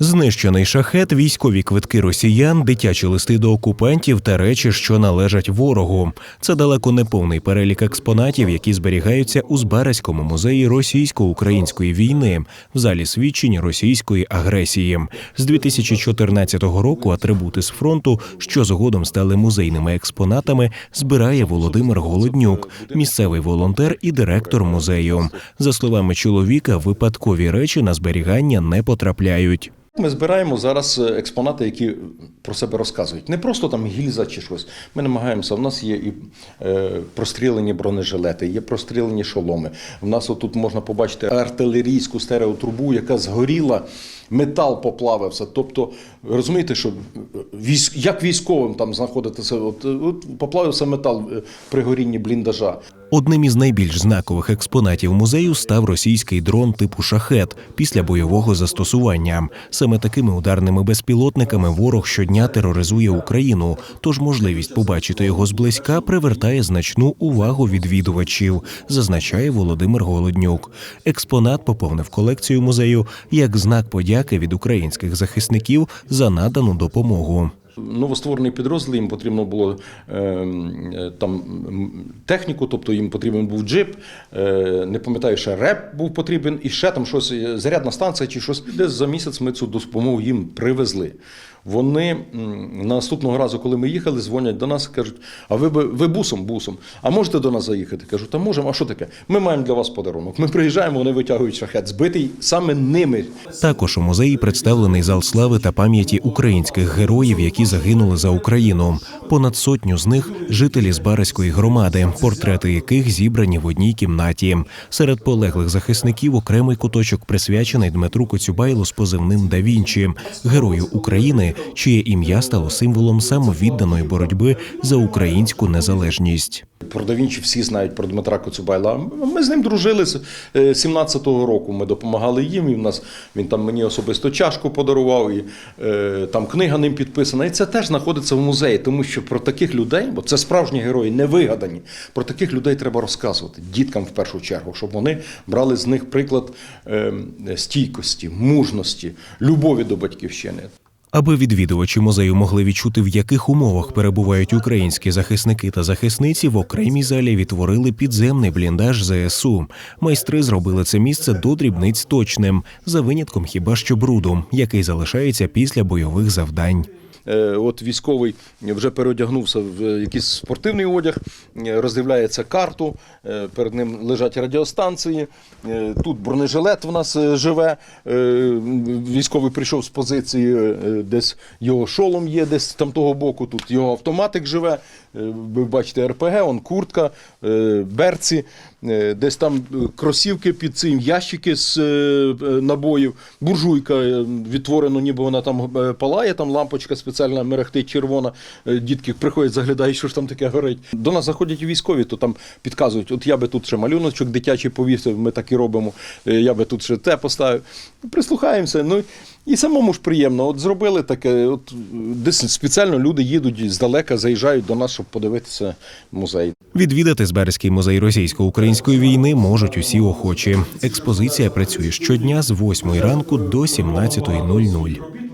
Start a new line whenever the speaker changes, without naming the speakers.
Знищений шахет, військові квитки росіян, дитячі листи до окупантів та речі, що належать ворогу. Це далеко не повний перелік експонатів, які зберігаються у Збаразькому музеї російсько-української війни в залі свідчень російської агресії. З 2014 року атрибути з фронту, що згодом стали музейними експонатами, збирає Володимир Голоднюк, місцевий волонтер і директор музею. За словами чоловіка, випадкові речі на зберігання не потрапляють.
Ми збираємо зараз е, експонати, які про себе розказують. Не просто там гільза чи щось. Ми намагаємося. У нас є і е, прострілені бронежилети, є прострілені шоломи. У нас отут можна побачити артилерійську стереотрубу, яка згоріла, метал поплавився. Тобто, розумієте, що військ, як військовим там знаходитися, от, от поплавився метал е, при горінні бліндажа.
Одним із найбільш знакових експонатів музею став російський дрон типу шахет після бойового застосування. Саме такими ударними безпілотниками ворог щодня тероризує Україну. Тож можливість побачити його зблизька привертає значну увагу відвідувачів, зазначає Володимир Голоднюк. Експонат поповнив колекцію музею як знак подяки від українських захисників за надану допомогу.
Новостворений підрозділ, їм потрібно було е, е, там техніку, тобто їм потрібен був джип, е, не пам'ятаю, ще реп був потрібен, і ще там щось, зарядна станція чи щось. Десь за місяць ми цю допомогу їм привезли. Вони наступного разу, коли ми їхали, дзвонять до нас кажуть: а ви, ви бусом, бусом, а можете до нас заїхати? Кажу, та можемо, а що таке? Ми маємо для вас подарунок. Ми приїжджаємо, вони витягують шахет, збитий саме ними.
Також у музеї представлений зал слави та пам'яті українських героїв, які загинули за Україну. Понад сотню з них жителі Збаразької громади, портрети яких зібрані в одній кімнаті. Серед полеглих захисників окремий куточок присвячений Дмитру Коцюбайлу з позивним Да Вінчі, герою України, чиє ім'я стало символом самовідданої боротьби за українську незалежність.
Про Да Вінчі всі знають про Дмитра Коцюбайла. Ми з ним дружили з е, 17-го року. Ми допомагали їм. І в нас він там мені особисто чашку подарував, і е, там книга ним підписана. І це теж знаходиться в музеї, тому що про таких людей, бо це справжні герої, не вигадані. Про таких людей треба розказувати діткам в першу чергу, щоб вони брали з них приклад е, стійкості, мужності, любові до батьківщини.
Аби відвідувачі музею могли відчути, в яких умовах перебувають українські захисники та захисниці, в окремій залі відтворили підземний бліндаж ЗСУ. Майстри зробили це місце до дрібниць точним, за винятком хіба що бруду, який залишається після бойових завдань.
Е, От військовий вже переодягнувся в якийсь спортивний одяг, е, роздивляється карту, е, перед ним лежать радіостанції. Тут бронежилет в нас живе. Військовий прийшов з позиції, десь його шолом є, десь там того боку. Тут його автоматик живе. Ви бачите РПГ, он куртка, берці, десь там кросівки під цим, ящики з набоїв, буржуйка відтворено, ніби вона там палає, там лампочка спеціальна мерехтить червона. Е, Дітки приходять, заглядають, що ж там таке горить. До нас заходять військові, то там підказують, от я би тут ще малюночок дитячий повісив, ми так і робимо. е, Я би тут ще те поставив. Прислухаємося. Ну і самому ж приємно. От зробили таке. От десь спеціально люди їдуть здалека, заїжджають до нас, щоб подивитися музей.
Відвідати Зберезький музей російсько-української війни можуть усі охочі. Експозиція працює щодня з 8 ранку до 17.00.